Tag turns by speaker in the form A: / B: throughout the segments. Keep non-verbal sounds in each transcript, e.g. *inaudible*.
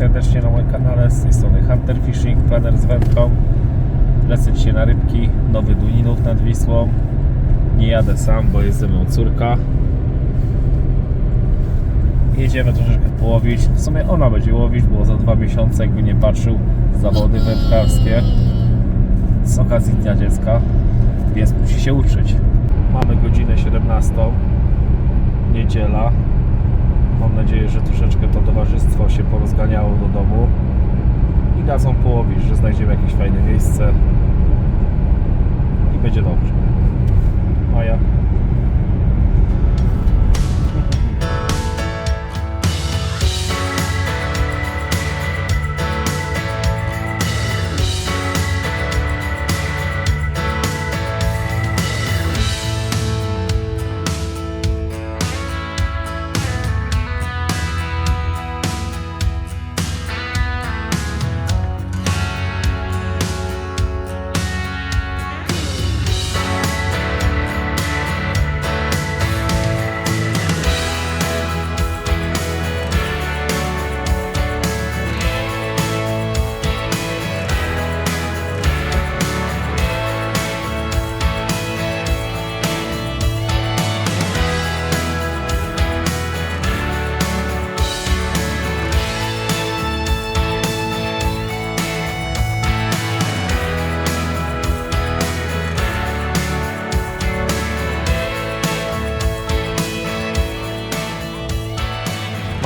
A: serdecznie na moim kanale. Z tej strony Hunter Fishing, planer z wędką. Lecę dzisiaj na rybki, nowy Duninów nad Wisłą. Nie jadę sam, bo jest ze mną córka. Jedziemy troszeczkę połowić. W sumie ona będzie łowić, bo za dwa miesiące, jakby nie patrzył, zawody wędkarskie z okazji Dnia Dziecka, więc musi się uczyć. Mamy godzinę 17, niedziela. Mam nadzieję, że troszeczkę to towarzystwo się porozganiało do domu i dadzą połowić, że znajdziemy jakieś fajne miejsce i będzie dobrze.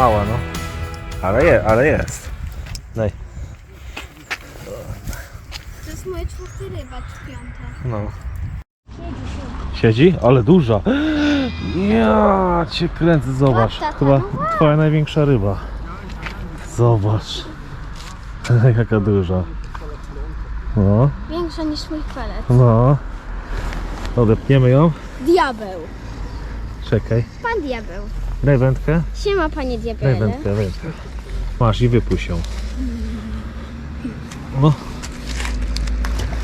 A: Mała no. Ale, je, ale jest. Daj.
B: To jest moje czwarte ryba, czy piąta.
A: No. Siedzi? Ale duża. Ja cię kręcę, zobacz. Chyba
B: była?
A: twoja największa ryba. Zobacz. *laughs* Jaka duża. No,
B: Większa niż mój pelet.
A: no. Odepniemy ją.
B: Diabeł.
A: Czekaj.
B: Pan diabeł.
A: Daj wędkę.
B: Siema panie
A: Daj
B: diabele.
A: wędkę, wędkę. Masz i wypuść ją. No.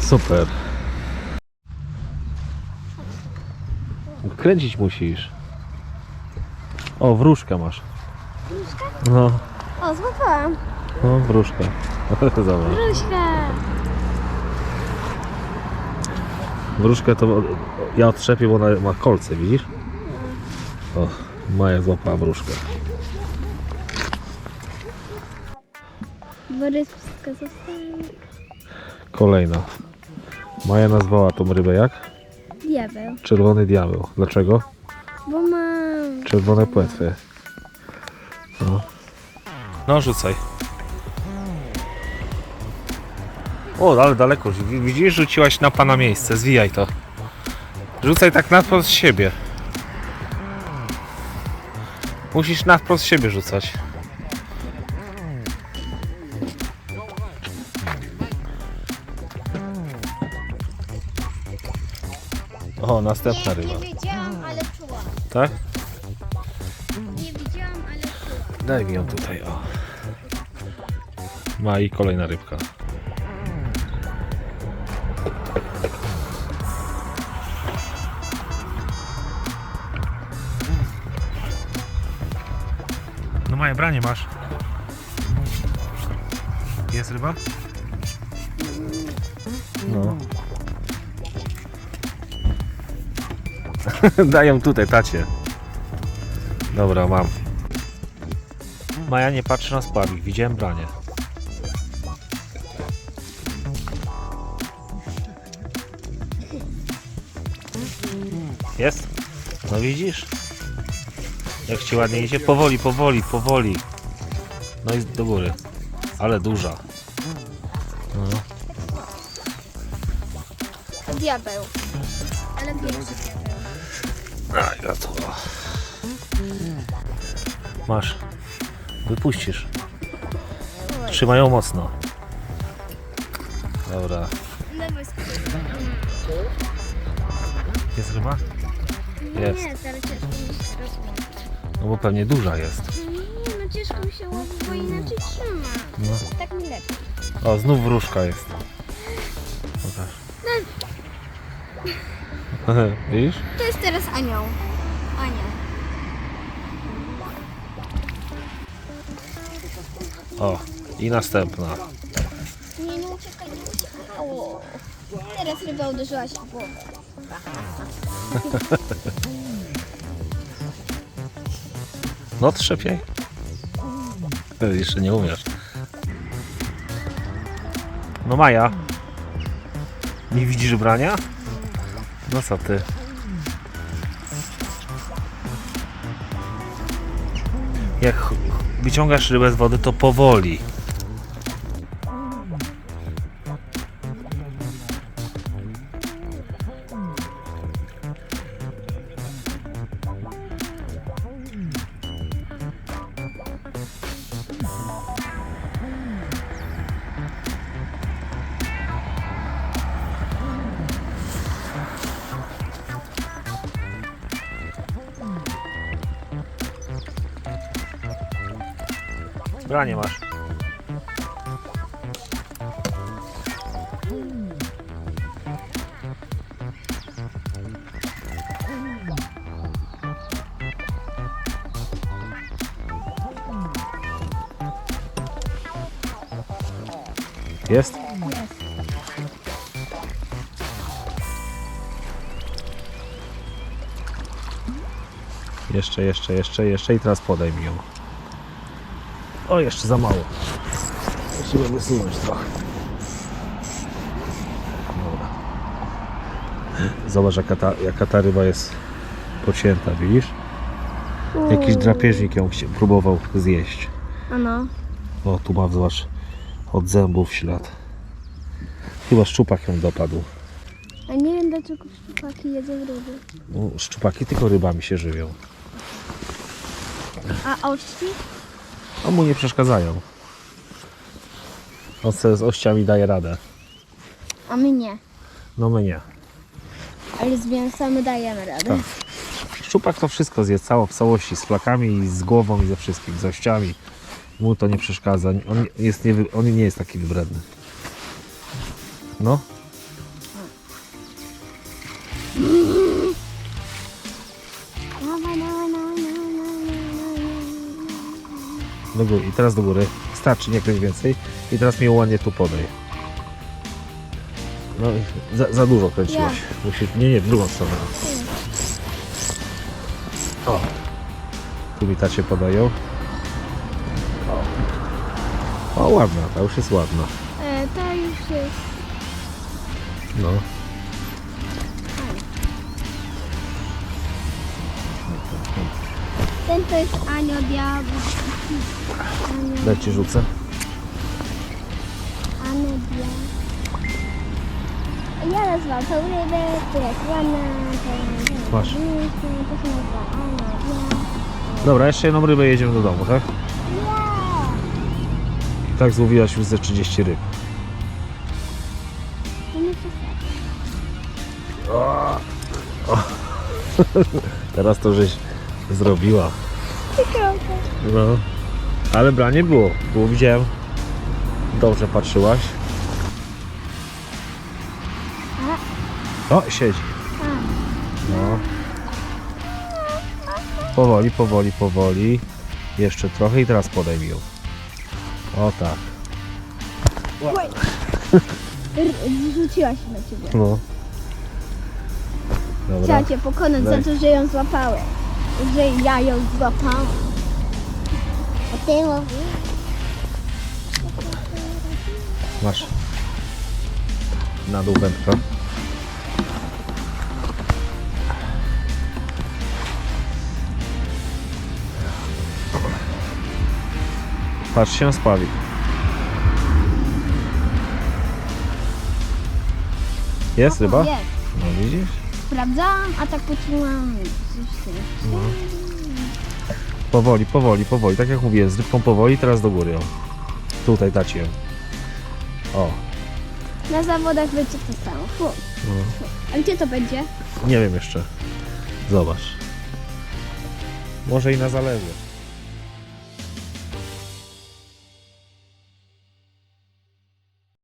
A: Super. Kręcić musisz. O, wróżkę masz.
B: Wróżka?
A: No,
B: O, złapałam.
A: no wróżkę. *laughs* Zobacz.
B: Wróżka.
A: Wróżkę to ja otrzepię, bo ona ma kolce, widzisz? O, Maja złapała wróżkę.
B: Borys wszystko zostawił.
A: Kolejna. Maja nazwała tą rybę jak?
B: Diabeł.
A: Czerwony diabeł. Dlaczego?
B: Bo mam...
A: Czerwone płetwy. No. No, rzucaj. O, ale daleko. Wi- Widzisz, rzuciłaś na pana miejsce. Zwijaj to. Rzucaj tak na siebie. Musisz na wprost siebie rzucać. O, następna ryba.
B: Nie wiedziałam, ale czułam.
A: Tak?
B: Nie widziałam, ale czułam.
A: Daj mi ją tutaj, o. Ma i kolejna rybka. Moje branie masz. Jest ryba? No. *laughs* Daj ją tutaj, tacie. Dobra, mam. Maja nie patrzy na spławik, widziałem branie. Jest? No widzisz? Jak ci ładnie idzie? Powoli, powoli, powoli. No i do góry. Ale duża. No.
B: Diabeł. Ale pierwszy diabeł.
A: A, ja to. Masz. Wypuścisz. Trzymaj ją mocno. Dobra.
B: Lewo jest
A: Jest ryba?
B: Nie,
A: Jest.
B: nie, mi się rozłożyć.
A: No bo pewnie duża jest.
B: Nie, no ciężko mi się łowi, bo inaczej trzyma.
A: No.
B: Tak mi lepiej.
A: O, znów wróżka jest. Pokaż. *laughs* Widzisz?
B: To jest teraz anioł. Ania.
A: O, I następna.
B: Nie, nie uciekaj, nie uciekaj. O. Teraz ryba uderzyła się w głowę. *laughs*
A: No trzepiej. Jeszcze nie umiesz. No Maja. Nie widzisz brania? No co ty? Jak wyciągasz rybę z wody, to powoli. Branie masz. Jest? Jeszcze, jeszcze, jeszcze, jeszcze i teraz podaj mi ją. O, jeszcze za mało. Musimy wysunąć trochę. Dobra. Zobacz jaka ta, jaka ta ryba jest pocięta, widzisz? Jakiś drapieżnik ją próbował zjeść.
B: Ano.
A: O, tu ma, zobacz, od zębów ślad. Chyba szczupak ją dopadł.
B: A nie wiem dlaczego szczupaki jedzą ryby.
A: No, szczupaki tylko rybami się żywią.
B: A ości?
A: A mu nie przeszkadzają. On sobie z ościami daje radę.
B: A my nie.
A: No my nie.
B: Ale z mięsami dajemy radę.
A: Tak. Szczupak to wszystko zje cało, w całości, z flakami, i z głową i ze wszystkim, z ościami. Mu to nie przeszkadza. On, jest nie, on nie jest taki wybredny. No. Do góry. I teraz do góry. Starczy, nie kręć więcej. I teraz mi ładnie tu podaj. No, za, za dużo kręciłaś. Musisz, nie, nie, w drugą stronę. O. Tu mi tacie podają. O. ładna, ta już jest ładna.
B: E, to już jest.
A: No.
B: Ten to jest Anio Diabł.
A: Daj ci rzucę.
B: Ja nazywam tą rybę, która jest jest
A: Masz.
B: To się nazywa.
A: Dobra, jeszcze jedną rybę jedziemy do domu, tak? I tak złowiłaś już ze 30 ryb. *laughs* Teraz to żeś zrobiła. No. Ale branie było. Było widziałem. Dobrze patrzyłaś. O, siedzi. No. Powoli, powoli, powoli. Jeszcze trochę i teraz podaj mi ją. O tak.
B: r- zrzuciła się na ciebie.
A: No. Dobra.
B: Chciała cię pokonać
A: Daj.
B: za to, że ją złapałem. Że ja ją złapałam.
A: Masz. Na dół wędka. Patrz się spawi. Jest ryba?
B: Jest.
A: No widzisz?
B: Sprawdzałam, a tak poczułam coś tym.
A: Powoli, powoli, powoli. Tak jak mówiłem, z rybką powoli, teraz do góry. O. Tutaj ją. O.
B: Na zawodach będzie to samo. Fu.
A: No.
B: A gdzie to będzie?
A: Nie wiem jeszcze. Zobacz. Może i na zalewie.